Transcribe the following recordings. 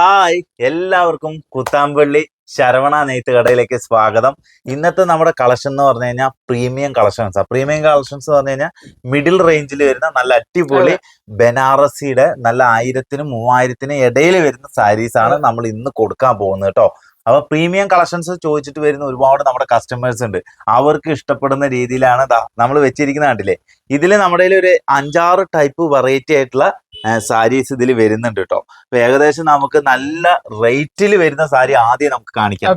Hi എല്ലാവർക്കും കുത്താമ്പള്ളി ശരവണ നെയ്ത്ത് കടയിലേക്ക് സ്വാഗതം. ഇന്നത്തെ നമ്മുടെ കളക്ഷൻ എന്ന് പറഞ്ഞു കഴിഞ്ഞാൽ പ്രീമിയം കളക്ഷൻസ് പ്രീമിയം കളക്ഷൻസ് എന്ന് പറഞ്ഞു കഴിഞ്ഞാൽ മിഡിൽ റേഞ്ചിൽ വരുന്ന നല്ല അടിപൊളി ബനാറസിയുടെ നല്ല ആയിരത്തിനും മൂവായിരത്തിനും ഇടയിൽ വരുന്ന സാരീസ് ആണ് നമ്മൾ ഇന്ന് കൊടുക്കാൻ പോകുന്നത് കേട്ടോ. അപ്പൊ പ്രീമിയം കളക്ഷൻസ് ചോദിച്ചിട്ട് വരുന്ന ഒരുപാട് നമ്മുടെ കസ്റ്റമേഴ്സ് ഉണ്ട്. അവർക്ക് ഇഷ്ടപ്പെടുന്ന രീതിയിലാണ് നമ്മൾ വെച്ചിരിക്കുന്ന കണ്ടില്ലേ? ഇതിൽ നമ്മുടെ ഒരു അഞ്ചാറ് ടൈപ്പ് വെറൈറ്റി ആയിട്ടുള്ള സാരീസ് ഇതിൽ വരുന്നുണ്ട് കേട്ടോ അപ്പൊ ഏകദേശം നമുക്ക് നല്ല റേറ്റിൽ വരുന്ന സാരി ആദ്യം നമുക്ക് കാണിക്കാം.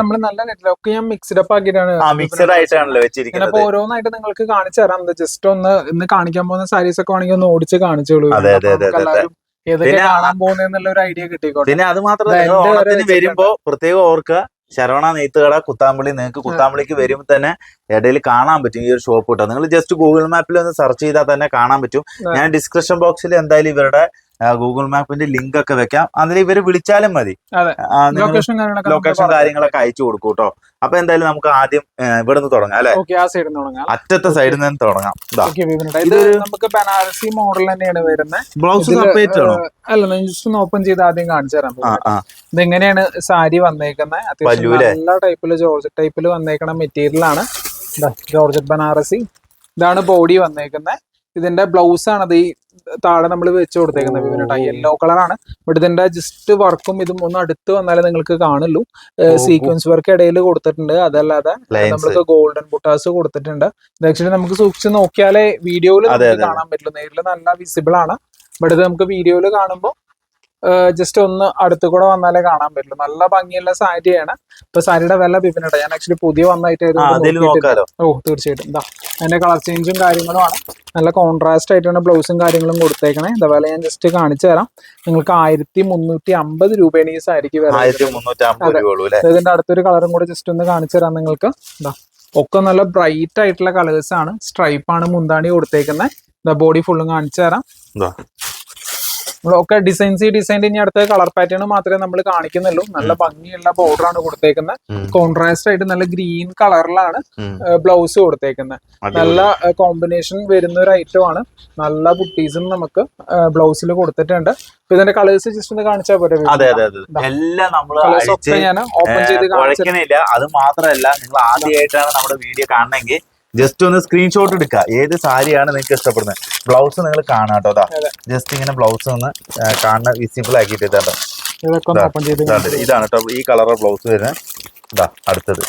നമ്മൾ നല്ല നെറ്റിലൊക്കെ ഞാൻ മിക്സ്ഡ് അപ്പ് ആക്കിയിട്ടാണ് മിക്സഡ് ആയിട്ടാണല്ലോ വെച്ചിരിക്കുന്നത്. ഓരോന്നായിട്ട് നിങ്ങൾക്ക് കാണിച്ചു തരാം. ജസ്റ്റ് ഒന്ന് ഇന്ന് കാണിക്കാൻ പോകുന്ന സാരീസ് ഒക്കെ ആണെങ്കിൽ ഒന്ന് ഓടിച്ച് കാണിച്ചോളൂ. അതെ, അതെ, അതെ, അതെ. ഏതൊക്കെ കാണാൻ പോകുന്ന ഒരു ഐഡിയ കിട്ടിക്കോട്ടെ. പിന്നെ അത് മാത്രം ദാ നിങ്ങൾ എന്റെ വരെ ഓണത്തിന്. വരുമ്പോ പ്രത്യേകം ഓർക്കുക ശരവണ നെയ്ത്തുകട കുത്താമ്പള്ളി നിങ്ങൾക്ക് കുത്താമ്പളിക്ക് വരുമ്പോൾ തന്നെ ഇടയിൽ കാണാൻ പറ്റും ഈ ഒരു ഷോപ്പ് കിട്ടും നിങ്ങൾ ജസ്റ്റ് ഗൂഗിൾ മാപ്പിൽ ഒന്ന് സെർച്ച് ചെയ്താൽ തന്നെ കാണാൻ പറ്റും. ഞാൻ ഡിസ്ക്രിപ്ഷൻ ബോക്സിൽ എന്തായാലും ഇവരുടെ ഗൂഗിൾ മാപ്പിന്റെ ലിങ്ക് ഒക്കെ വെക്കാം. അതിൽ ഇവർ വിളിച്ചാലും മതി. ലൊക്കേഷൻ കാര്യങ്ങളൊക്കെ അയച്ചു കൊടുക്കും കേട്ടോ അപ്പൊ എന്തായാലും നമുക്ക് ആദ്യം ഇവിടെ നിന്ന് തുടങ്ങാം അല്ലെ? അറ്റത്തെ സൈഡിൽ നിന്ന് തുടങ്ങാം. ഇതാ നമുക്ക് ബനാറസി മോഡൽ തന്നെയാണ് വരുന്നത് ബ്ലൗസ് അപ്ഡേറ്റ് സെപ്പറേറ്റ് ആണോ? അല്ല ഒന്ന് ഓപ്പൺ ചെയ്ത് ആദ്യം കാണിച്ചു തരാം. ആ ആ. ഇത് എങ്ങനെയാണ് സാരി വന്നേക്കുന്നത് അത്യാവശ്യം? നല്ല ടൈപ്പിൽ ജോർജറ്റ് ടൈപ്പിൽ വന്നേക്കണ മെറ്റീരിയൽ ആണ്. ജോർജറ്റ് ബനാറസി ഇതാണ് ബോഡി വന്നേക്കുന്നത് ഇതിന്റെ ബ്ലൗസ് ആണ് ഈ താഴെ നമ്മൾ വെച്ച് കൊടുത്തേക്കുന്നത് വിവരട്ടാ യെല്ലോ കളറാണ് ബട്ട് ഇതിന്റെ ജസ്റ്റ് വർക്കും ഇതും ഒന്ന് അടുത്ത് വന്നാലേ നിങ്ങൾക്ക് കാണുള്ളൂ. സീക്വൻസ് വർക്ക് ഇടയിൽ കൊടുത്തിട്ടുണ്ട്. അതല്ലാതെ നമ്മൾക്ക് ഗോൾഡൻ ബുട്ടാസ് കൊടുത്തിട്ടുണ്ട്. ആക്ച്വലി നമുക്ക് സൂക്ഷിച്ച് നോക്കിയാലേ വീഡിയോയിൽ നമുക്ക് കാണാൻ പറ്റുള്ളൂ. നേരിൽ നല്ല വിസിബിൾ ആണ്. ബട്ട് ഇത് നമുക്ക് വീഡിയോയിൽ കാണുമ്പോൾ ജസ്റ്റ് ഒന്ന് അടുത്ത് കൂടെ വന്നാലേ കാണാൻ പറ്റുള്ളൂ. നല്ല ഭംഗിയുള്ള സാരിയാണ് ഇപ്പൊ സാരിയുടെ വില ബിപിനുണ്ട് ഞാൻ ആക്ച്വലി പുതിയ വന്നായിട്ട് ആ അതിൽ നോക്കാലോ. ഓ തീർച്ചയായിട്ടും. എന്താ അതിന്റെ കളർ ചേഞ്ചും കാര്യങ്ങളും ആണ്. നല്ല കോൺട്രാസ്റ്റ് ആയിട്ടാണ് ബ്ലൗസും കാര്യങ്ങളും കൊടുത്തേക്കണേ. ഇതേപോലെ ഞാൻ ജസ്റ്റ് കാണിച്ചു തരാം. നിങ്ങൾക്ക് ആയിരത്തി മുന്നൂറ്റി അമ്പത് രൂപയാണ് ഈ സാരിക്ക് വില ഇതിന്റെ അടുത്തൊരു കളറും കൂടെ ജസ്റ്റ് ഒന്ന് കാണിച്ചു തരാം നിങ്ങൾക്ക്. ഇതാ ഒക്കെ നല്ല ബ്രൈറ്റ് ആയിട്ടുള്ള കളേഴ്സ് ആണ്. സ്ട്രൈപ്പ് ആണ് മുന്താണി കൊടുത്തേക്കുന്നത് ബോഡി ഫുള്ളും കാണിച്ചു തരാം. ഒക്കെ ഡിസൈൻസ് ഈ ഡിസൈന്റെ ഇനി അടുത്ത കളർ പാറ്റേൺ മാത്രമേ നമ്മൾ കാണിക്കുന്നുള്ളൂ. നല്ല ഭംഗിയുള്ള ബോർഡർ ആണ് കൊടുത്തേക്കുന്നത്. കോൺട്രാസ്റ്റ് ആയിട്ട് നല്ല ഗ്രീൻ കളറിലാണ് ബ്ലൗസ് കൊടുത്തേക്കുന്നത്. നല്ല കോമ്പിനേഷൻ വരുന്ന ഒരു ഐറ്റം ആണ്. നല്ല ബുട്ടീസും നമുക്ക് ബ്ലൗസിൽ കൊടുത്തിട്ടുണ്ട്. ഇതിന്റെ കളേഴ്സ് ജസ്റ്റ് ഒന്ന് കാണിച്ചാൽ പോരെ അതെ അതെ അതെ. എല്ലാം നമ്മൾ കളേഴ്സ് ഒക്കെ ഞാൻ ഓപ്പൺ ചെയ്ത് കാണിച്ചില്ല അത് മാത്രമല്ല നിങ്ങൾ ആദ്യമായിട്ടാണ് നമ്മുടെ വീഡിയോ കാണണമെങ്കിൽ ജസ്റ്റ് ഒന്ന് സ്ക്രീൻഷോട്ട് എടുക്കുക ഏത് സാരിയാണ് നിങ്ങൾക്ക് ഇഷ്ടപ്പെടുന്നത്? ബ്ലൗസ് നിങ്ങൾ കാണാം കേട്ടോ അതാ. ജസ്റ്റ് ഇങ്ങനെ ബ്ലൗസ് ഒന്ന് കാണുന്ന വിസിബിൾ ആക്കിയിട്ട് ഇതാ ഇതൊക്കെ ഓപ്പൺ ചെയ്ത് ഇതാണ് കേട്ടോ ഈ കളർ ബ്ലൗസ് വരുന്നത്. ഇതാ അടുത്തത്.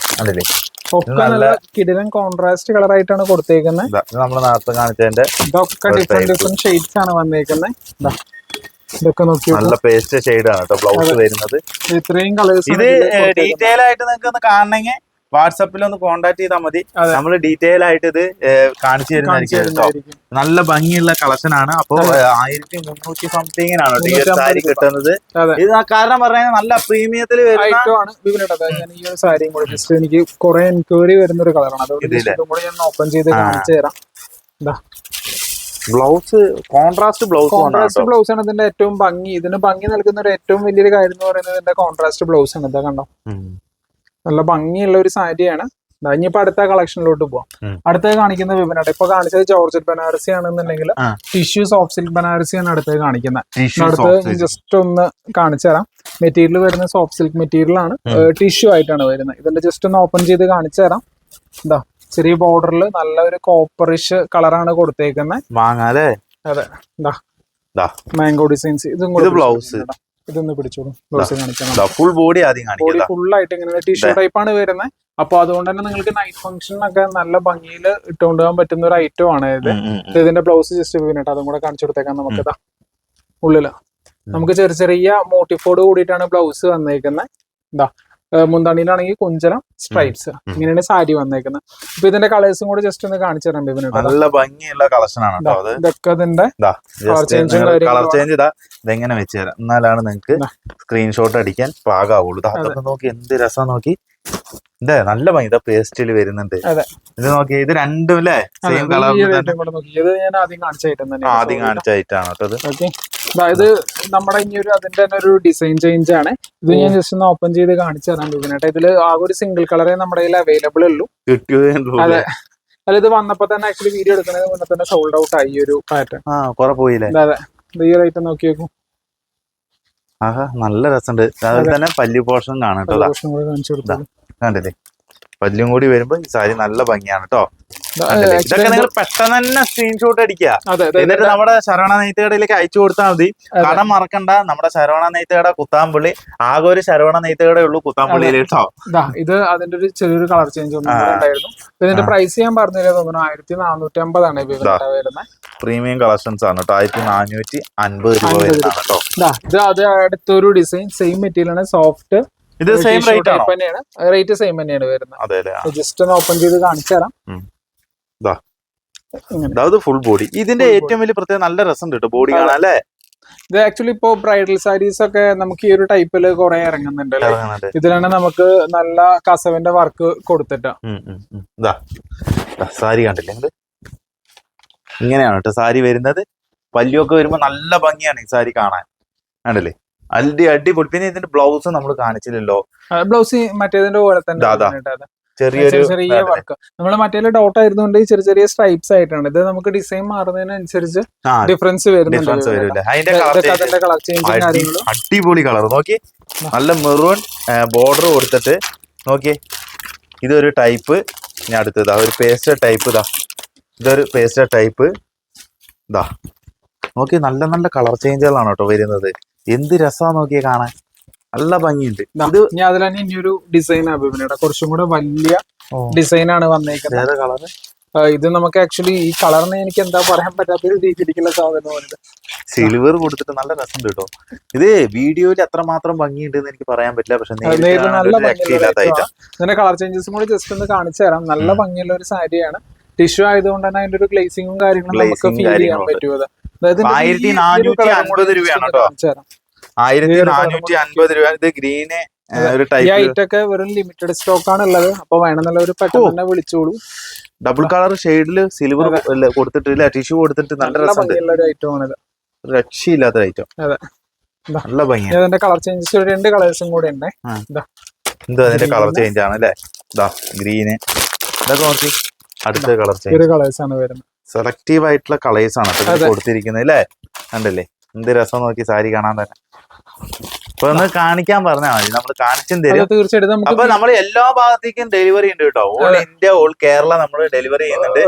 ഒക്കെ നല്ല- കിടിലൻ കോൺട്രാസ്റ്റ് കളർ ആയിട്ടാണ് കൊടുത്തേക്കുന്നത് നമ്മൾ നേരത്തെ കാണിച്ചതിന്റെ ഇതൊക്കെ ഡിഫറെന്റ് ഡിഫറെന്റ് ഷെയ്ഡ്സ് ആണ് വന്നേക്കുന്നത് ഇതാ ഇതൊക്കെ നോക്കി നല്ല പേസ്റ്റ് ഷെയ്ഡ് ആണ് കേട്ടോ ബ്ലൗസ് വരുന്നത്. ഇത്രയും കളേഴ്സ് ഇത് ഡീറ്റെയിൽ ആയിട്ട് നിങ്ങൾക്ക് ഒന്ന് കാണണമെങ്കിൽ വാട്സപ്പിൽ ഒന്ന് കോൺടാക്ട് ചെയ്താൽ മതി നമ്മൾ ഡീറ്റെയിൽ ആയിട്ട് ഇത് കാണിച്ചു തരുന്നതായിരിക്കും കേട്ടോ. നല്ല ഭംഗിയുള്ള കളക്ഷൻ ആണ്. അപ്പൊ ആയിരത്തി മുന്നൂറ്റി സംതിങ്ങിനാണ് ഈ ഒരു സാരി കിട്ടുന്നത്. ഇത് കാരണം പറഞ്ഞാൽ നല്ല പ്രീമിയത്തിൽ വരുന്ന സാരിയും കൂടെ ജസ്റ്റ് എനിക്ക് കുറെ എൻക്വയറി വരുന്ന ഒരു കളറാണ് അതുകൊണ്ട് ഞാൻ ഓപ്പൺ ചെയ്ത് കാണിച്ചു തരാം. Blouse contrast blouse contrast blouse ആണ് ഇതിന്റെ ഏറ്റവും ഭംഗി. ഇതിന് ഭംഗി നൽകുന്ന ഒരു ഏറ്റവും വലിയൊരു കാര്യം എന്ന് പറയുന്നത് ഇതിന്റെ കോൺട്രാസ്റ്റ് ബ്ലൗസ് ആണ്. ഇതാ കണ്ടോ? നല്ല ഭംഗിയുള്ള ഒരു സാരിയാണ് ഇനിയിപ്പോ അടുത്ത കളക്ഷനിലോട്ട് പോവാം. അടുത്തത് കാണിക്കുന്ന വിപണി ഇപ്പൊ കാണിച്ചത് ജോർജറ്റ് ബനാറസി ആണെന്നുണ്ടെങ്കിൽ. ടിഷ്യൂ സോഫ്റ്റ് സിൽക്ക് ബനാറസി ആണ് അടുത്തത് കാണിക്കുന്നത്. അടുത്ത് ജസ്റ്റ് ഒന്ന് കാണിച്ചു തരാം. മെറ്റീരിയൽ വരുന്ന സോഫ്റ്റ് സിൽക്ക് മെറ്റീരിയൽ ആണ്. ടിഷ്യൂ ആയിട്ടാണ് വരുന്നത്. ഇതിന്റെ ജസ്റ്റ് ഒന്ന് ഓപ്പൺ ചെയ്ത് കാണിച്ചു തരാം. എന്താ ചെറിയ ബോർഡറിൽ നല്ല ഒരു കോപ്പറിഷ് കളറാണ് കൊടുത്തേക്കുന്നത്. അതെ. എന്താ. മാംഗോ ഡിസൈൻസ് ഇതും കൂടെ ബ്ലൗസ്. ഇതൊന്ന് പിടിച്ചോളൂ. ബ്ലൗസ് കാണിക്കാം ഫുൾ ബോഡി ആദ്യം ബോഡി ഇങ്ങനെ ടിഷ്യൂ ടൈപ്പ് ആണ് വരുന്നത് അപ്പൊ അതുകൊണ്ട് തന്നെ നിങ്ങൾക്ക് നൈറ്റ് ഫംഗ്ഷൻ ഒക്കെ നല്ല ഭംഗിയിൽ ഇട്ടുകൊണ്ട് പോകാൻ പറ്റുന്ന ഒരു ഐറ്റം ആണ് ഇത്. ഇത് ഇതിന്റെ ബ്ലൗസ് ജസ്റ്റ് വീണിട്ട് അതും കൂടെ കാണിച്ചു കൊടുത്തേക്കാം നമുക്ക് ഇതാ ഉള്ളിൽ. നമുക്ക് ചെറിയ ചെറിയ മോട്ടിഫോട് കൂടിയിട്ടാണ് ബ്ലൗസ് വന്നേക്കുന്നത് ഇതാ ഏഹ് മുന്താണിയിലാണെങ്കിൽ കുഞ്ചലം സ്ട്രൈപ്സ് ഇങ്ങനെയാണ് സാരി വന്നേക്കുന്നത്. അപ്പൊ ഇതിന്റെ കളേഴ്സും കൂടെ ജസ്റ്റ് ഒന്ന് കാണിച്ചു തരാം ബിബിന് നല്ല ഭംഗിയുള്ള കളക്ഷൻ ആണ് ഇതൊക്കെ ഇതിന്റെ കളർ ചേഞ്ച് ഇതാ ഇതെങ്ങനെ വെച്ചുതരാം എന്നാലാണ് നിങ്ങൾക്ക് സ്ക്രീൻഷോട്ട് അടിക്കാൻ പാകാവുള്ളൂ. നോക്കി എന്ത് രസം നോക്കി. ഇതേ നല്ല ഭംഗി. ഇതാ പേസ്റ്റിൽ വരുന്നുണ്ട്. ഇത് നോക്കി ഇത് രണ്ടും അല്ലേ സെയിം കളർ ആദ്യം കാണിച്ച ഐറ്റാണ് കേട്ടോ ഇത്. ഓക്കെ അതായത് നമ്മുടെ ഇനി ഒരു അതിന്റെ തന്നെ ഒരു ഡിസൈൻ ചേഞ്ച് ആണ്. ഇത് ഞാൻ ജസ്റ്റ് ഒന്ന് ഓപ്പൺ ചെയ്ത് കാണിച്ചു തരാൻ ബിബിനായിട്ട് ഇതിൽ ആ ഒരു സിംഗിൾ കളറേ നമ്മുടെ കയ്യിൽ അവൈലബിൾ ഉള്ളൂ. അതെ. അല്ല ഇത് വന്നപ്പോ തന്നെ ആക്ച്വലി വീഡിയോ എടുക്കുന്നത് മുന്നേ തന്നെ സോൾഡ് ഔട്ട് ആയി ഒരു പാറ്റേൺ ആ കുറെ പോയില്ലേ? അതെ ഈ റേറ്റ് നോക്കി നോക്കൂ. ആഹാ നല്ല രസമുണ്ട്. അതുപോലെ തന്നെ പല്ലു പോർഷൻ കാണാം കേട്ടോ കണ്ടില്ലേ? പല്ലും കൂടി വരുമ്പോ ഈ സാരി നല്ല ഭംഗിയാണ് കേട്ടോ? ഇതൊക്കെ നിങ്ങൾ പെട്ടെന്ന് തന്നെ സ്ക്രീൻഷോട്ട് അടിക്കുക. എന്നിട്ട് നമ്മുടെ ശരവണ നെയ്ത്തുകടയിലേക്ക് അയച്ചു കൊടുത്താൽ മതി. കടം മറക്കണ്ട. നമ്മുടെ ശരവണ നെയ്ത്തുകട കുത്താമ്പള്ളി. ആകെ ഒരു ശരവണ നെയ്ത്തുകട ഉള്ളൂ കുത്താമ്പള്ളിയിൽ കേട്ടോ. ഇത് അതിന്റെ ഒരു ചെറിയൊരു കളർ ചേഞ്ച് ഉണ്ടായിരുന്നു. ഇതിന്റെ പ്രൈസ് ഞാൻ പറഞ്ഞു തോന്നുന്നു. ആയിരത്തി നാനൂറ്റി അമ്പതാണ് വരുന്നത് പ്രീമിയം കളക്ഷൻസ് ആണ് കേട്ടോ ആയിരത്തി നാനൂറ്റി അൻപത് രൂപ. വരുന്നതാണ് കേട്ടോ ഇത് അത് അടുത്തൊരു ഡിസൈൻ സെയിം മെറ്റീരിയൽ ആണ്. സോഫ്റ്റ് ഇത് സെയിം റേറ്റ് ആണോ? തന്നെയാണ്. റേറ്റ് സെയിം തന്നെയാണ് വരുന്നത്. ജസ്റ്റ് ഒന്ന് ഓപ്പൺ ചെയ്ത് കാണിച്ചു തരാം. അതായത് ഫുൾ ബോഡി ഇതിന്റെ ഏറ്റവും വലിയ പ്രത്യേകം നല്ല രസം കിട്ടും ബോഡി. കാണാൻ അല്ലേ? ഇത് ആക്ച്വലി ഇപ്പോ ബ്രൈഡൽ സാരീസ് ഒക്കെ നമുക്ക് ഈ ഒരു ടൈപ്പിൽ കുറെ ഇറങ്ങുന്നുണ്ട്? ഇതിലാണ് നമുക്ക് നല്ല കസവിന്റെ വർക്ക് കൊടുത്തിട്ട്. സാരി കണ്ടില്ലേ ഇങ്ങനെയാണ് കേട്ടോ സാരി വരുന്നത്. പല്ലിയൊക്കെ വരുമ്പോ നല്ല ഭംഗിയാണ് ഈ സാരി കാണാൻ. കണ്ടില്ലേ? അടി അടിപൊളി. പിന്നെ ഇതിന്റെ ബ്ലൗസ് നമ്മൾ കാണിച്ചില്ലല്ലോ. ബ്ലൗസ് മറ്റേതിന്റെ പോലെ തന്നെ. ചെറിയൊരു ചെറിയ വർക്ക് നമ്മൾ മറ്റേ ഡോട്ട് ആയിരുന്നുകൊണ്ട് ചെറിയ ചെറിയ സ്ട്രൈപ്സ് ആയിട്ടാണ് ഇത് നമുക്ക് ഡിസൈൻ മാറുന്നതിനനുസരിച്ച് ഡിഫറൻസ് വരുന്നുണ്ട് അടിപൊളി കളർ നോക്കി. നല്ല മെറൂൺ ബോർഡർ കൊടുത്തിട്ട്. നോക്കി. ഇതൊരു ടൈപ്പ് ഞാൻ അടുത്തതാ ഒരു പേസ്റ്റർ ടൈപ്പ് ഇതാ ഇതൊരു പേസ്റ്റർ ടൈപ്പ് ഇതാ നോക്കി നല്ല നല്ല കളർ ചേഞ്ചുകളാണ് കേട്ടോ വരുന്നത്. എന്ത് രസാ നോക്കിയേ കാണാൻ. നല്ല ഭംഗിയുണ്ട്. ഇത് ഞാൻ അതിൽ തന്നെ ഇനിയൊരു ഡിസൈൻ അഭിനയുടെ കുറച്ചും കൂടെ വലിയ ഡിസൈൻ ആണ് വന്നേക്കുന്നത്. ഏതാ കളർ ഇത് നമുക്ക് ആക്ച്വലി ഈ കളറിന് എനിക്ക് എന്താ പറയാൻ രീതിയിലേക്കുള്ള സാധനമാണ് സിൽവർ കൊടുത്തിട്ട് നല്ല രസം കേട്ടോ ഇത് വീഡിയോയിൽ അത്രമാത്രം ഭംഗിയുണ്ട് എന്ന് എനിക്ക് പറയാൻ പറ്റില്ല. പക്ഷെ. ഇതിന്റെ കളർ ചേഞ്ചസും കൂടി ജസ്റ്റ് ഒന്ന് കാണിച്ചു തരാം. നല്ല ഭംഗിയുള്ള ഒരു സാരിയാണ്. ടിഷ്യൂ ആയതുകൊണ്ട് തന്നെ അതിന്റെ ഒരു ഗ്ലേസിങ്ങും കാര്യങ്ങളും നമുക്ക് ഫീൽ ചെയ്യാൻ കാര്യങ്ങളുണ്ട്. ആയിരത്തി നാനൂറ്റി അൻപത് രൂപയാണ് കേട്ടോ. ആയിരത്തി നാനൂറ്റി അൻപത് രൂപ. ഇത് ഗ്രീന് ഒരു ടൈപ്പ്. ഐറ്റം ഒക്കെ വെറും ലിമിറ്റഡ് സ്റ്റോക്ക് ആണ് ഉള്ളത് അപ്പൊ വേണമെന്നുള്ളവർ പെട്ടെന്ന് തന്നെ വിളിച്ചോളൂ. ഡബിൾ കളർ ഷെയ്ഡിൽ സിൽവർ കൊടുത്തിട്ടില്ല ടിഷ്യൂ കൊടുത്തിട്ട് നല്ല രസം രസമുണ്ട്. ഭംഗിയുള്ള ഐറ്റം ആണ് രക്ഷയില്ലാത്ത ഐറ്റം. നല്ല ഭംഗിയാണ്. അതിന്റെ കളർ ചേഞ്ചസ് രണ്ട് കളേഴ്സും കൂടെ ഉണ്ട്. എന്താ അതിന്റെ കളർ ചേഞ്ച് ആണ്. അല്ലേ? ഗ്രീന്. ഇതൊക്കെ നോക്കി. അടുത്ത കളർ ചേഞ്ച് കളേഴ്സ് ആണ് വരുന്നത്. സെലക്റ്റീവ് ആയിട്ടുള്ള കളേഴ്സ് ആണ്. കൊടുത്തിരിക്കുന്നത് അല്ലേ? കണ്ടല്ലേ? എന്ത് രസം നോക്കി സാരി കാണാൻ തന്നെ. അപ്പൊ ഒന്ന് കാണിക്കാൻ പറഞ്ഞാൽ മതി. നമ്മൾ കാണിച്ചും തരും. തീർച്ചയായിട്ടും അപ്പൊ നമ്മൾ എല്ലാ ഭാഗത്തേക്കും ഡെലിവറി ഉണ്ട് കേട്ടോ. ഓൾ ഇന്ത്യ ഓൾ കേരള നമ്മൾ ഡെലിവറി ചെയ്യുന്നുണ്ട്.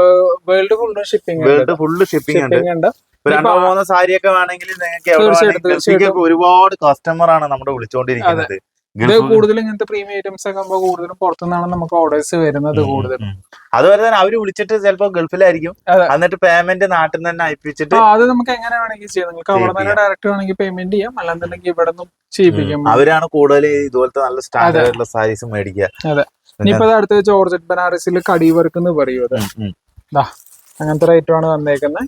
World full shipping world full shipping ഉണ്ട്. രണ്ടോ മൂന്നോ സാരിയൊക്കെ വേണമെങ്കിൽ നിങ്ങൾക്ക് ഒരുപാട് കസ്റ്റമർ ആണ് നമ്മുടെ വിളിച്ചുകൊണ്ടിരിക്കുന്നത് ഇത് കൂടുതൽ കൂടുതലും ഇങ്ങനത്തെ പ്രീമിയം ഐറ്റംസ് ഒക്കെ ആകുമ്പോൾ കൂടുതലും പുറത്തുനിന്നാണ് നമുക്ക് ഓർഡേഴ്സ് വരുന്നത് കൂടുതലും. അതുപോലെ തന്നെ അവർ വിളിച്ചിട്ട് ചിലപ്പോ ഗൾഫിലായിരിക്കും. എന്നിട്ട് പേയ്മെന്റ് നാട്ടിൽ നിന്ന് തന്നെ അയപ്പിച്ചിട്ട് അത് നമുക്ക് എങ്ങനെ വേണമെങ്കിൽ ചെയ്യാം. നിങ്ങൾക്ക് അവിടെ തന്നെ ഡയറക്റ്റ് വേണമെങ്കിൽ പേയ്മെന്റ് ചെയ്യാം. അല്ലാന്നുണ്ടെങ്കിൽ ഇവിടെ നിന്നും ചെയ്യിപ്പിക്കാം അവരാണ് കൂടുതൽ ഇതുപോലത്തെ നല്ല സ്റ്റാൻഡേർഡ് ആയിട്ടുള്ള സാരീസ് മേടിക്കുക. അതെ. ഇനിയിപ്പോ അടുത്ത ജോർജറ്റ് ബനാറസിൽ കടി വർക്ക് എന്ന് പറയും അങ്ങനത്തെ റേറ്റ് ആണ് വന്നേക്കുന്നത്.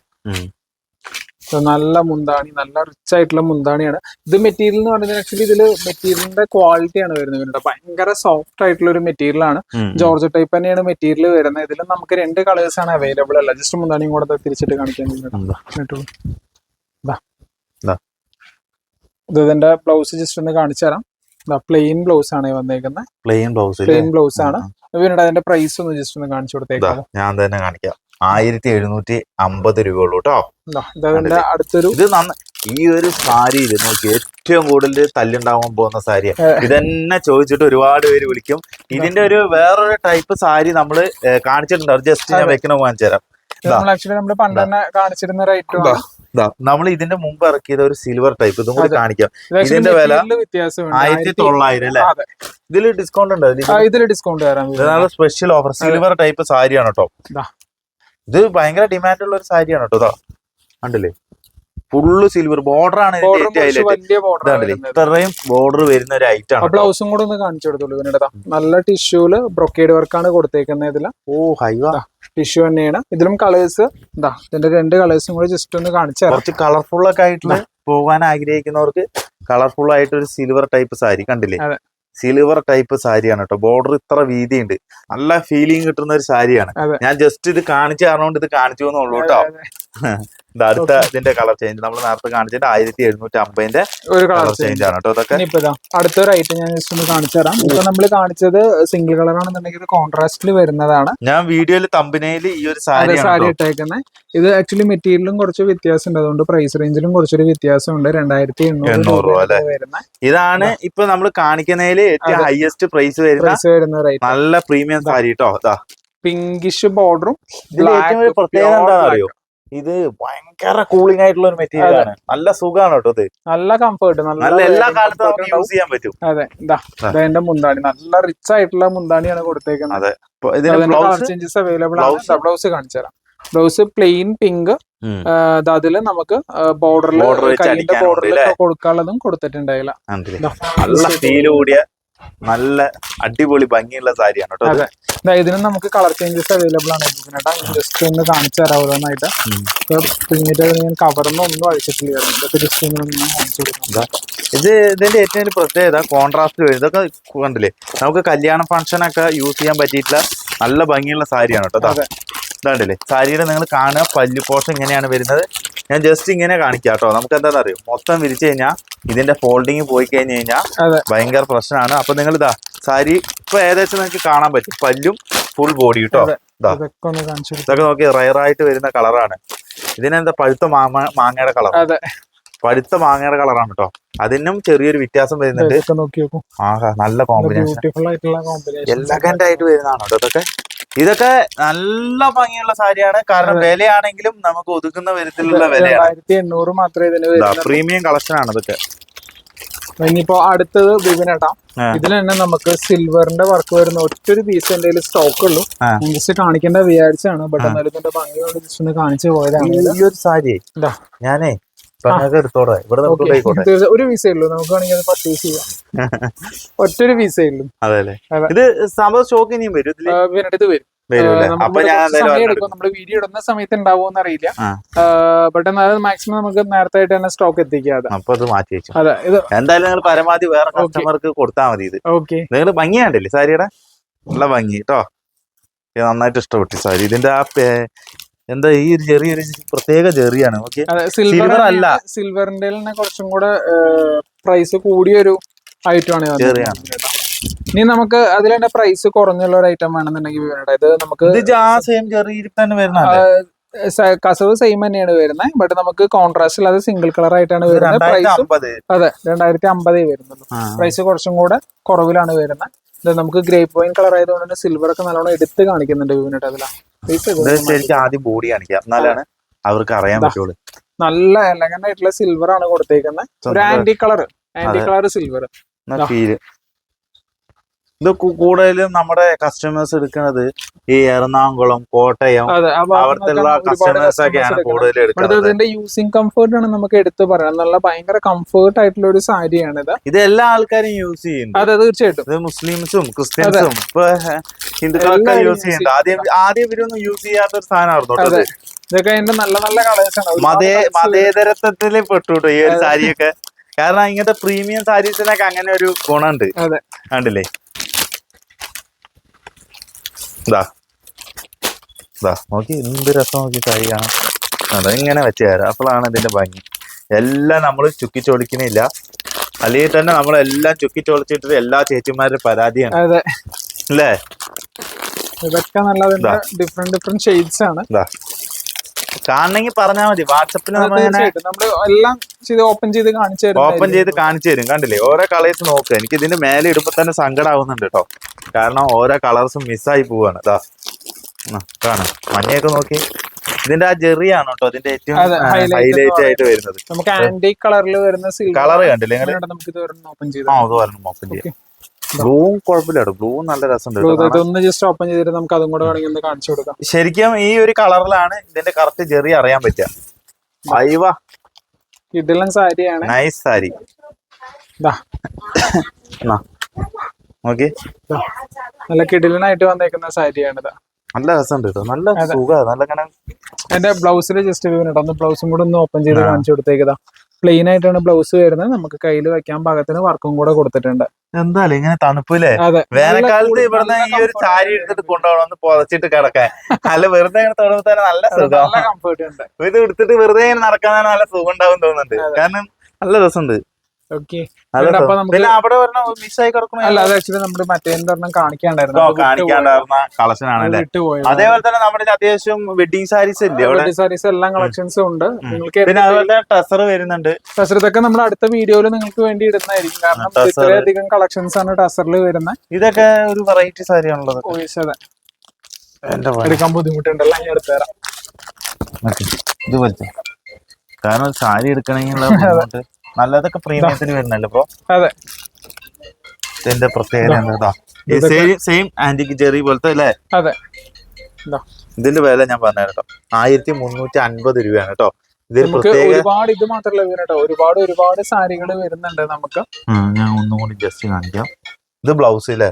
നല്ല മുന്താണി നല്ല റിച്ച് ആയിട്ടുള്ള മുന്താണിയാണ്. ഇത് മെറ്റീരിയൽ എന്ന് പറയുന്നത് ആക്ച്വലി ഇതിൽ മെറ്റീരിയലിന്റെ ക്വാളിറ്റിയാണ് വരുന്നത് ഇവരുടെ. ഭയങ്കര സോഫ്റ്റ് ആയിട്ടുള്ള ഒരു മെറ്റീരിയൽ ആണ്. ജോർജ് ടൈപ്പ് തന്നെയാണ് മെറ്റീരിയൽ വരുന്നത്. ഇതിൽ നമുക്ക് രണ്ട് കളേഴ്സ് ആണ് അവൈലബിൾ അല്ല ജസ്റ്റ് മുന്താണിയും കൂടെ തിരിച്ചിട്ട് കാണിക്കാൻ. ഇത് ഇതിന്റെ ബ്ലൗസ് ജസ്റ്റ് ഒന്ന് കാണിച്ചു തരാം. പ്ലെയിൻ ബ്ലൗസ് ആണ് വന്നേക്കുന്നത് പ്ലെയിൻ ബ്ലൗസ് പ്ലെയിൻ ബ്ലൗസ് ആണ്. അതിന്റെ പ്രൈസ് ഒന്ന് ജസ്റ്റ് ഒന്ന് കാണിച്ചു കൊടുത്തേക്കാം. ഞാൻ തന്നെ കാണിക്കാം. ആയിരത്തി എഴുന്നൂറ്റി അമ്പത് രൂപ കേട്ടോ ഇത് അടുത്തൊരു ഇത് നന്ന ഈ ഒരു സാരിയിൽ നോക്കി ഏറ്റവും കൂടുതൽ തല്ലുണ്ടാവാൻ പോകുന്ന സാരിയാ. ഇതെന്നെ ചോദിച്ചിട്ട് ഒരുപാട് പേര് വിളിക്കും. ഇതിന്റെ ഒരു വേറൊരു ടൈപ്പ് സാരി നമ്മൾ ഏ, കാണിച്ചിട്ടുണ്ട്. ജസ്റ്റ് ഞാൻ വെക്കണ കാണിച്ചു തരാം. നമ്മൾ നമ്മൾ നമ്മൾ ഇതിന്റെ മുമ്പ് ഇറക്കിയത് ഒരു സിൽവർ ടൈപ്പ് ഇതും കൂടി കാണിക്കാം. ഇതിന്റെ വില ആയിരത്തി തൊള്ളായിരം അല്ലെ? ഇതിൽ ഡിസ്കൗണ്ട് ഉണ്ടോ? ഇതിൽ? ആ, discount special offer silver type സാരിയാണ് കേട്ടോ. ഇത് ഭയങ്കര ഡിമാൻഡ് ഉള്ള ഒരു സാരിയാണ് കേട്ടോ ഇതാ. കണ്ടില്ലേ? ഫുള്ള് സിൽവർ ബോർഡർ ആണ് ഇത്രയും ബോർഡർ വരുന്ന ഒരു ഐറ്റം ആണ് ബ്ലൗസും കൂടെ ഒന്ന് കാണിച്ചു കൊടുത്തോളൂ ഇതിന്റെ നല്ല ടിഷ്യൂൽ ബ്രൊക്കേഡ് വർക്കാണ് കൊടുത്തേക്കുന്നത് ഇതിൽ. ഓ ഹൈവ. ടിഷ്യൂ തന്നെയാണ്. ഇതിലും കളേഴ്സ് ഇതാ ഇതിന്റെ രണ്ട് കളേഴ്സും കൂടെ ജസ്റ്റ് ഒന്ന് കാണിച്ചു കുറച്ച് കളർഫുൾ ഒക്കെ ആയിട്ടുള്ള പോകാൻ ആഗ്രഹിക്കുന്നവർക്ക് കളർഫുൾ ആയിട്ട് ഒരു സിൽവർ ടൈപ്പ് സാരി കണ്ടില്ലേ. സിൽവർ ടൈപ്പ് സാരിയാണ് കേട്ടോ ബോർഡർ ഇത്ര വീതിയുണ്ട്. നല്ല ഫീലിംഗ് കിട്ടുന്ന ഒരു സാരിയാണ്. ഞാൻ ജസ്റ്റ് ഇത് കാണിച്ചു കാരണം ഇത് കാണിച്ചു എന്നുള്ളൂ കേട്ടോ അടുത്ത ഇതിന്റെ കളർ ചേഞ്ച് നമ്മൾ നേരത്തെ കാണിച്ചിട്ട് ആയിരത്തി എഴുന്നൂറ്റി അമ്പതിന്റെ ഒരു കളർ ചേഞ്ച് ആണ് കേട്ടോ അതൊക്കെ അടുത്തൊരു ഐറ്റം ഞാൻ ജസ്റ്റ് ഒന്ന് കാണിച്ചു തരാം. ഇപ്പൊ നമ്മൾ കാണിച്ചത് സിംഗിൾ കളർ ആണെന്നുണ്ടെങ്കിൽ കോൺട്രാസ്റ്റിൽ വരുന്നതാണ്. ഞാൻ വീഡിയോയിൽ തമ്പിനയിൽ ഈ ഒരു സാരി സാരി ഇട്ടേക്കുന്നത് ഇത് ആക്ച്വലി മെറ്റീരിയലും കുറച്ച് വ്യത്യാസം ഉണ്ട് അതുകൊണ്ട് പ്രൈസ് റേഞ്ചിലും കുറച്ചൊരു വ്യത്യാസം ഉണ്ട് രണ്ടായിരത്തി എണ്ണൂറ് രൂപ? വരുന്ന ഇതാണ് ഇപ്പൊ നമ്മൾ കാണിക്കുന്നതിൽ ഏറ്റവും. ഹയസ്റ്റ് പ്രൈസ് വരുന്ന നല്ല പ്രീമിയം സാരി കേട്ടോ പിങ്കിഷ് ബോർഡറും പ്രത്യേകത എന്താണെന്ന് അറിയോ ഇത് ഭയങ്കര കൂളിംഗ് ആയിട്ടുള്ള ഒരു മെറ്റീരിയൽ ആണ്. നല്ല സുഖമാണ് കേട്ടോ ഇത്. നല്ല കംഫേർട്ട് നല്ല എല്ലാ കാലത്തും നമുക്ക് യൂസ് ചെയ്യാൻ പറ്റും. അതെ ഇതാ. ഇതിന്റെ മുന്താണി. നല്ല റിച്ച് ആയിട്ടുള്ള മുന്താണിയാണ് കൊടുത്തേക്കുന്നത്. ചേഞ്ചസ് അവൈലബിൾ ആണ്? ബ്ലൗസ് കാണിച്ചു തരാം. ബ്ലൗസ് പ്ലെയിൻ പിങ്ക് അതിൽ നമുക്ക് ബോർഡറിൽ ബോർഡറിൽ? കൊടുക്കാനുള്ളതും കൊടുത്തിട്ടുണ്ടായില്ല. നല്ല കൂടിയ നല്ല അടിപൊളി ഭംഗിയുള്ള സാരിയാണ് കേട്ടോ ഇതിനും നമുക്ക് കളർ ചേഞ്ചസ് അവൈലബിൾ ആണ്. ഇതിനേട്ടാ ജസ്റ്റ് ഒന്ന് കാണിച്ചു തരാം ഓരോന്നായിട്ട്. പിന്നീട് ഞാൻ കവറൊന്നും ഒന്നും അഴിച്ചിട്ടില്ല. ഇതൊക്കെ ജസ്റ്റ് ഒന്ന് ഞാൻ കാണിച്ചു കൊടുക്കാം. ഇതാ. ഇത് ഇതിന്റെ ഏറ്റവും വലിയ പ്രത്യേകത കോൺട്രാസ്റ്റ് വരും. ഇതൊക്കെ കണ്ടില്ലേ? നമുക്ക് കല്യാണ ഫംഗ്ഷൻ ഒക്കെ യൂസ് ചെയ്യാൻ പറ്റിയിട്ടുള്ള നല്ല ഭംഗിയുള്ള സാരിയാണ് കേട്ടോ. ഇതാണ്ടല്ലേ? സാരിയുടെ നിങ്ങൾ കാണുക പല്ലു പോഷൻ ഇങ്ങനെയാണ് വരുന്നത്. ഞാൻ ജസ്റ്റ് ഇങ്ങനെ കാണിക്കാം കേട്ടോ. നമുക്ക് എന്താണെന്ന് അറിയോ? മൊത്തം വിരിച്ചു കഴിഞ്ഞാൽ ഇതിന്റെ ഫോൾഡിങ് പോയി കഴിഞ്ഞു കഴിഞ്ഞാൽ ഭയങ്കര പ്രശ്നമാണ്. അപ്പൊ നിങ്ങൾ ഇതാ സാരി ഇപ്പൊ ഏകദേശം നിങ്ങൾക്ക് കാണാൻ പറ്റും. പല്ലും ഫുൾ ബോഡി കേട്ടോ. ഇതൊക്കെ നോക്കി റയറായിട്ട് വരുന്ന കളറാണ് ഇതിനെന്താ പഴുത്ത മാങ്ങ മാങ്ങയുടെ കളർ പഴുത്ത മാങ്ങയുടെ കളറാണ് കേട്ടോ അതിനും ചെറിയൊരു വ്യത്യാസം വരുന്നുണ്ട്. നല്ല കോമ്പിനേഷൻ എലഗന്റ് ആയിട്ട് വരുന്നതാണ് കേട്ടോ ഇതൊക്കെ. ഇതൊക്കെ നല്ല ഭംഗിയുള്ള സാരിയാണ്. കാരണം വിലയാണെങ്കിലും നമുക്ക് ഒതുക്കുന്ന വിധത്തിലുള്ള വിലയാണ്. പ്രീമിയം കളക്ഷൻ ആണ് ഇതൊക്കെ. ഇനിയിപ്പോ അടുത്തത് ബിബിനേട്ടാ. ഇതിൽ തന്നെ നമുക്ക് സിൽവറിന്റെ വർക്ക് വരുന്ന ഒറ്റൊരു പീസ് എന്റെ സ്റ്റോക്ക് ഉള്ളൂ. ജസ്റ്റ് കാണിക്കേണ്ട വിചാരിച്ചാണ് ബട്ട് എന്നാലും ഇതിന്റെ ഭംഗിയോട് ജസ്റ്റ് ഒന്ന് കാണിച്ചു പോയതാണ് ഈ ഒരു സാരി. ഞാനേ ഒരു പീസേ ഉള്ളൂ. നമുക്ക് വേണമെങ്കിൽ അത് പർച്ചേസ് ചെയ്യാം. ഒറ്റൊരു പീസേ ഉള്ളൂ. ഇത് സംഭവം ഷോക്ക് ഇനിയും വരും ഇത് വരും. നമ്മൾ വീഡിയോ ഇടുന്ന സമയത്ത് ഉണ്ടാവുമെന്ന് അറിയില്ല. ബട്ട് എന്നാലും മാക്സിമം നമുക്ക് നേരത്തെ ആയിട്ട് തന്നെ സ്റ്റോക്ക് എത്തിക്കാതെ. അപ്പൊ അത് മാറ്റി വെച്ചു. അതെ ഇത് എന്തായാലും നിങ്ങൾ പരമാവധി വേറെ കസ്റ്റമർക്ക് കൊടുത്താൽ മതി ഇത്. ഓക്കെ നിങ്ങൾ ഭംഗിയാണ്ടല്ലേ സാരിയുടെ? നല്ല ഭംഗി കേട്ടോ നന്നായിട്ട് ഇഷ്ടപ്പെട്ടു സാരി. ഇതിന്റെ ആ എന്താ ഈ ഒരു ചെറിയൊരു പ്രത്യേക ചെറിയാണ് സിൽവർ അല്ല. സിൽവറിന്റെ കുറച്ചും കൂടെ പ്രൈസ് കൂടിയൊരു ഐറ്റം ആണ് ഇത്. ചെറിയാണ്. ഇനി നമുക്ക് അതിൽ തന്നെ പ്രൈസ് കുറഞ്ഞുള്ള ഒരു ഐറ്റം വേണമെന്നുണ്ടെങ്കിൽ വേണ്ട ഇത് നമുക്ക് കസവ് സെയിം തന്നെയാണ് വരുന്നത്. ബട്ട് നമുക്ക് കോൺട്രാസ്റ്റ് അല്ലാതെ സിംഗിൾ കളർ ആയിട്ടാണ് വരുന്നത്. പ്രൈസ് അതെ രണ്ടായിരത്തി അമ്പതേ വരുന്നുള്ളൂ. പ്രൈസ് കുറച്ചും കൂടെ കുറവിലാണ് വരുന്നത്. ഇത് നമുക്ക് ഗ്രേ പോയിൻ കളർ ആയതുകൊണ്ട് തന്നെ സിൽവർ ഒക്കെ നല്ലോണം എടുത്ത് കാണിക്കുന്നുണ്ട് വിവിനിട്ട് അതിലാണ് ആദ്യം ബോഡി കാണിക്കാം. എന്നാലാണ് അവർക്ക് അറിയാൻ. പറ്റുള്ളൂ. നല്ല എലഗന്റ് ആയിട്ടുള്ള സിൽവർ ആണ് കൊടുത്തേക്കുന്നത്. ഒരു anti colour anti colour silver ഇത് കൂടുതലും നമ്മുടെ കസ്റ്റമേഴ്സ് എടുക്കുന്നത് ഈ എറണാകുളം കോട്ടയം അവിടുത്തെ കസ്റ്റമേഴ്സ് ഒക്കെയാണ് കൂടുതൽ എടുക്കുന്നത്. യൂസിങ് കംഫർട്ട് ആണ് നമുക്ക് എടുത്തു പറയാം. നല്ല ഭയങ്കര കംഫർട്ട് ആയിട്ടുള്ള ഒരു സാരിയാണ് ഇത് ഇത് എല്ലാ ആൾക്കാരും യൂസ് ചെയ്യുന്നു അതെ തീർച്ചയായിട്ടും. ഇത് മുസ്ലിംസും ക്രിസ്ത്യൻസും ഇപ്പൊ ഹിന്ദുക്കളൊക്കെ യൂസ് ചെയ്യുന്നുണ്ട്. ആദ്യം ആദ്യം ഇവരൊന്നും യൂസ് ചെയ്യാത്ത ഒരു സാധനമായിരുന്നു ഇതൊക്കെ അതിന്റെ നല്ല നല്ല കളേഴ്സ് ആണ്. മതേ. മതേതരത്വത്തിൽ പെട്ടു കേട്ടോ ഈ ഒരു സാരിയൊക്കെ. കാരണം ഇങ്ങനത്തെ പ്രീമിയം സാരീസിനൊക്കെ അങ്ങനെ ഒരു ഗുണമുണ്ട്. അതെ. കണ്ടില്ലേ? ഇതാ ഇതാ നോക്കി എന്ത് രസം നോക്കി സാരി അതിങ്ങനെ അതാ വെച്ച് തരാം. അപ്പോഴാണ് ഇതിന്റെ ഭംഗി. എല്ലാം നമ്മൾ ചുക്കിച്ചൊളിക്കണില്ല. അല്ലെങ്കിൽ തന്നെ നമ്മളെല്ലാം ചുക്കിച്ചൊളിച്ചിട്ട് എല്ലാ ചേച്ചിമാരുടെ പരാതിയാണ്. അല്ലേ? ഇതൊക്കെ നല്ല ഡിഫറെന്റ് ഡിഫറെന്റ് ഷെയ്ഡ്സ് ആണ്. കാണണമെങ്കിൽ പറഞ്ഞാൽ മതി. വാട്സപ്പിൽ നമ്മൾ എല്ലാം ചെയ്ത് ഓപ്പൺ ചെയ്ത് കാണിച്ചു ഓപ്പൺ ചെയ്ത് കാണിച്ചു തരും. കണ്ടില്ലേ? ഓരോ കളേഴ്സ് നോക്കുക എനിക്ക് ഇതിന്റെ മേലെ ഇടുമ്പോ തന്നെ സങ്കടമാവുന്നുണ്ട് കേട്ടോ കാരണം ഓരോ കളേഴ്സും മിസ്സായി പോവാണ്. ഇതാ കാണാം. മഞ്ഞയൊക്കെ നോക്കി. ഇതിന്റെ ആ ജെറിയാണ് കേട്ടോ അതിന്റെ ഏറ്റവും ഹൈലൈറ്റ് ആയിട്ട് വരുന്നത്. നമുക്ക് ആന്റി കളറിൽ വരുന്ന കളർ കണ്ടില്ലേ? ഓപ്പൺ ചെയ്ത് ഓപ്പൺ ചെയ്യാം. ബ്ലൂവും കുഴപ്പമില്ല ബ്ലൂ നല്ല രസമുണ്ട് ഒന്ന് ജസ്റ്റ് ഓപ്പൺ ചെയ്തിട്ട് നമുക്ക് അതും കൂടെ വേണമെങ്കിൽ ഒന്ന് കാണിച്ചു കൊടുക്കാം. ശരിക്കും ഈ ഒരു കളറിലാണ് ഇതിന്റെ കറക്റ്റ് ജെറി അറിയാൻ പറ്റുക. അയ്യവ ഇതെല്ലാം സാരിയാണ്. നൈസ് സാരി. നല്ല കിടിലനായിട്ട് വന്നേക്കുന്ന സാരിയാണ് നല്ല രസമുണ്ട് കേട്ടോ. നല്ല അതെ. സുഖ നല്ല എന്റെ ബ്ലൗസിൽ ജസ്റ്റ് വീണിട്ട് ഒന്ന് ബ്ലൗസും കൂടെ ഒന്ന് ഓപ്പൺ ചെയ്ത്. കാണിച്ചു കൊടുത്തേക്കതാ പ്ലെയിൻ ആയിട്ടാണ് ബ്ലൗസ് വരുന്നത്. നമുക്ക് കയ്യിൽ വെക്കാൻ പാകത്തിന് വർക്കും കൂടെ കൊടുത്തിട്ടുണ്ട്. എന്തായാലും ഇങ്ങനെ തണുപ്പില്ലേ? വേനൽക്കാലത്ത് ഇവിടുന്ന് ഈ ഒരു ചാരി സാരി എടുത്തിട്ട് കൊണ്ടുപോകണം പുതച്ചിട്ട് കിടക്കാൻ. അല്ല വെറുതെ ഇങ്ങനെ തൊടുമ്പോ തന്നെ നല്ല സുഖം. ഇത് എടുത്തിട്ട് വെറുതെ ഇങ്ങനെ നടക്കാൻ നല്ല സുഖം ഉണ്ടാവും തോന്നുന്നുണ്ട്. കാരണം നല്ല രസമുണ്ട്. ഓക്കെ പിന്നെ അവിടെ പറഞ്ഞ മിസ്സായി കിടക്കണ അല്ല അത് ആക്ച്വലി നമ്മുടെ മറ്റേ കാണിക്കാണ്ടായിരുന്നു. കാണിക്കാണ്ടായിരുന്ന വിട്ടുപോയി അതേപോലെ തന്നെ നമ്മുടെ അത്യാവശ്യം വെഡിങ് സാരീസ് ഇല്ലേ സാരീസ് എല്ലാം കളക്ഷൻസും ഉണ്ട്. നിങ്ങൾക്ക് പിന്നെ അതുപോലെ തന്നെ ടസർ വരുന്നുണ്ട്. ടസറിതൊക്കെ നമ്മൾ അടുത്ത വീഡിയോയിൽ നിങ്ങൾക്ക് വേണ്ടി ഇടുന്നതായിരിക്കും. കാരണം ഇത്രയധികം കളക്ഷൻസ് ആണ് ടസറിൽ വരുന്നത് ഇതൊക്കെ ഒരു വെറൈറ്റി സാരി ആണുള്ളത് അതെ. എന്റെ പോലെ. എടുക്കാൻ ബുദ്ധിമുട്ടുണ്ടല്ലോ ഞാൻ എടുത്തു തരാം. ഇത് കാരണം സാരി എടുക്കണമെങ്കിൽ നല്ലതൊക്കെ പ്രീമിയത്തിന് വരുന്നല്ലോ ബ്രോ അതെ. ഇതിന്റെ പ്രത്യേകത എന്താ? സെയിം ആന്റിക് ജെറി പോലത്തെ അല്ലേ? അതെ. ഇതാ. ഇതിന്റെ വില ഞാൻ പറഞ്ഞു കേട്ടോ. ആയിരത്തി മുന്നൂറ്റി അൻപത് രൂപയാണ് കേട്ടോ ഒരുപാട് ഇത് മാത്രമല്ല കേട്ടോ. ഒരുപാട് ഒരുപാട് സാരികൾ വരുന്നുണ്ട് നമുക്ക്. ഞാൻ ഒന്നുകൂടി ജസ്റ്റ് കാണിക്കാം. ഇത് ബ്ലൗസ് അല്ലേ.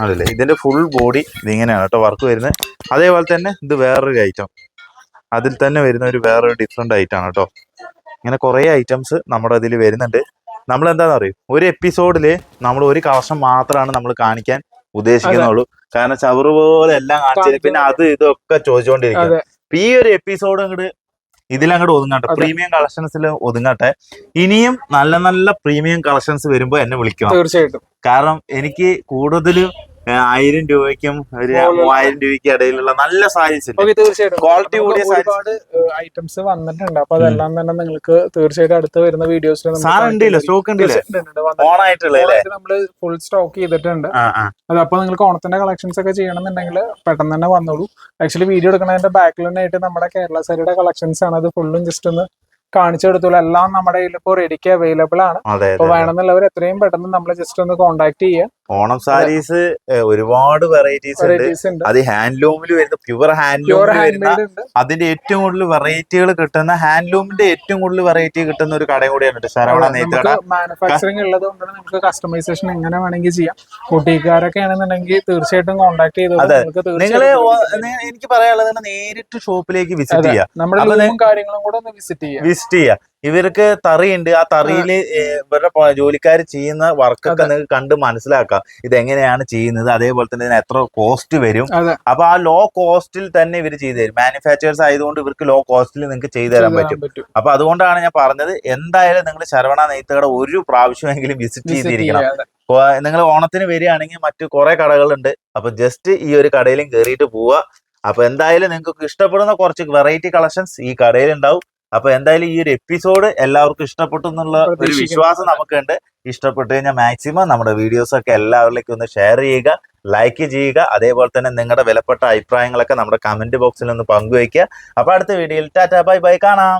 അതല്ലേ ഇതിന്റെ ഫുൾ ബോഡി ഇതിങ്ങനെയാണ് കേട്ടോ വർക്ക് വരുന്നത്. അതേപോലെ തന്നെ ഇത് വേറൊരു ഐറ്റം അതിൽ തന്നെ വരുന്ന ഒരു വേറൊരു ഡിഫറെന്റ് ഐറ്റം ആണ് കേട്ടോ. ഇങ്ങനെ കുറേ ഐറ്റംസ് നമ്മുടെ ഇതിൽ വരുന്നുണ്ട്. നമ്മൾ എന്താണെന്ന് അറിയും ഒരു എപ്പിസോഡിൽ നമ്മൾ ഒരു കവശം മാത്രമാണ് നമ്മൾ കാണിക്കാൻ ഉദ്ദേശിക്കുന്നുള്ളൂ. കാരണം ചവറ് പോലെ എല്ലാം കാണിച്ചത് പിന്നെ അത് ഇതൊക്കെ ചോദിച്ചുകൊണ്ടിരിക്കും ഈ ഒരു എപ്പിസോഡ് അങ്ങോട്ട് ഇതിലങ്ങോട്ട് ഒതുങ്ങട്ടെ. പ്രീമിയം കളക്ഷൻസിൽ ഒതുങ്ങട്ടെ. ഇനിയും നല്ല നല്ല പ്രീമിയം കളക്ഷൻസ് വരുമ്പോ എന്നെ വിളിക്കണം. തീർച്ചയായിട്ടും. കാരണം എനിക്ക് കൂടുതലും ആയിരം രൂപയ്ക്കും ഒരു മൂവായിരം രൂപയ്ക്ക് ഇടയിലുള്ള നല്ല സാരീസ് ക്വാളിറ്റി കൂടിയ. ഒരുപാട് ഐറ്റംസ് വന്നിട്ടുണ്ട്. അപ്പൊ അതെല്ലാം തന്നെ നിങ്ങൾക്ക് തീർച്ചയായിട്ടും അടുത്ത് വരുന്ന വീഡിയോസിൽ ഉണ്ടല്ലോ സ്റ്റോക്ക് ഉണ്ടല്ലേ. ഓണായിട്ടുള്ള നമ്മൾ ഫുൾ സ്റ്റോക്ക് ചെയ്തിട്ടുണ്ട്. ആ ആ. അത് അപ്പൊ നിങ്ങൾക്ക് ഓണത്തിന്റെ കളക്ഷൻസ് ഒക്കെ ചെയ്യണമെന്നുണ്ടെങ്കിൽ പെട്ടെന്ന് തന്നെ വന്നോളൂ. ആക്ച്വലി വീഡിയോ എടുക്കുന്നതിന്റെ ബാക്കിൽ തന്നെ ആയിട്ട് നമ്മുടെ കേരള സാരിയുടെ കളക്ഷൻസ് ആണ്. അത് ഫുള്ളും ജസ്റ്റ് ഒന്ന് കാണിച്ചു കൊടുത്തുള്ളൂ എല്ലാം നമ്മുടെ കയ്യിൽ ഇപ്പോൾ റെഡിക്ക് അവൈലബിൾ ആണ്. അപ്പൊ വേണമെന്നുള്ളവർ എത്രയും പെട്ടെന്ന് നമ്മളെ ജസ്റ്റ് ഒന്ന് കോൺടാക്ട് ചെയ്യുക. ഓണം സാരീസ് ഒരുപാട് വെറൈറ്റീസ് ഉണ്ട്. അത് ഹാൻഡ്ലൂമിൽ വരുന്ന പ്യുവർ ഹാൻഡ്ലൂമിൽ വരുന്ന അതിന്റെ ഏറ്റവും കൂടുതൽ വെറൈറ്റികൾ കിട്ടുന്ന ഹാൻഡ്ലൂമിന്റെ ഏറ്റവും കൂടുതൽ വെറൈറ്റി കിട്ടുന്ന ഒരു കടയും കൂടിയാണ്. ശരവണ നെയ്ത്തട മാനുഫാക്ചറിംഗ് ഉള്ളത് കൊണ്ട് നമുക്ക് കസ്റ്റമൈസേഷൻ എങ്ങനെ വേണമെങ്കിൽ ചെയ്യാം. കുട്ടിക്കാരൊക്കെ ആണെന്നുണ്ടെങ്കിൽ തീർച്ചയായിട്ടും കോൺടാക്ട് ചെയ്ത് അതെ. നിങ്ങൾക്ക് നിങ്ങൾ തീർച്ചയായിട്ടും ഓ- നി- എനിക്ക് പറയാനുള്ളത് നേരിട്ട് ഷോപ്പിലേക്ക് വിസിറ്റ് ചെയ്യാം. കാര്യങ്ങളും കൂടെ ഒന്ന് വിസിറ്റ് ചെയ്യാം. വിസിറ്റ് ചെയ്യുക ഇവർക്ക് തറിയുണ്ട്. ആ തറിയിൽ ഇവരുടെ ജോലിക്കാർ ചെയ്യുന്ന വർക്കൊക്കെ നിങ്ങൾക്ക് കണ്ട് മനസ്സിലാക്കാം. ഇതെങ്ങനെയാണ് ചെയ്യുന്നത്? അതേപോലെ തന്നെ ഇതിന് എത്ര കോസ്റ്റ് വരും. അപ്പൊ ആ ലോ കോസ്റ്റിൽ തന്നെ ഇവർ ചെയ്തു തരും. മാനുഫാക്ചേഴ്സ് ആയതുകൊണ്ട് ഇവർക്ക് ലോ കോസ്റ്റിൽ നിങ്ങൾക്ക് ചെയ്തു തരാൻ പറ്റും. അപ്പൊ അതുകൊണ്ടാണ് ഞാൻ പറഞ്ഞത് എന്തായാലും നിങ്ങൾ ശരവണ നെയ്ത്തുകട ഒരു പ്രാവശ്യമെങ്കിലും വിസിറ്റ് വിസിറ്റ് ചെയ്തിരിക്കണം. നിങ്ങൾ ഓണത്തിന് വരികയാണെങ്കിൽ മറ്റു കുറെ കടകളുണ്ട്. അപ്പൊ ജസ്റ്റ് ഈ ഒരു കടയിലും കയറിയിട്ട് പോവുക. അപ്പൊ എന്തായാലും നിങ്ങൾക്ക് ഇഷ്ടപ്പെടുന്ന കുറച്ച് വെറൈറ്റി കളക്ഷൻസ് ഈ കടയിൽ ഉണ്ടാവും അപ്പൊ എന്തായാലും ഈ ഒരു എപ്പിസോഡ് എല്ലാവർക്കും ഇഷ്ടപ്പെട്ടു എന്നുള്ള ഒരു. വിശ്വാസം നമുക്കുണ്ട്. ഇഷ്ടപ്പെട്ടു കഴിഞ്ഞാൽ മാക്സിമം നമ്മുടെ വീഡിയോസ് ഒക്കെ എല്ലാവരിലേക്കും ഒന്ന് ഷെയർ ചെയ്യുക ലൈക്ക് ചെയ്യുക. അതേപോലെ തന്നെ നിങ്ങളുടെ വിലപ്പെട്ട അഭിപ്രായങ്ങളൊക്കെ നമ്മുടെ കമന്റ് ബോക്സിൽ ഒന്ന് പങ്കുവയ്ക്കുക. അപ്പൊ അടുത്ത വീഡിയോയിൽ ടാറ്റാ ബൈ ബൈ കാണാം.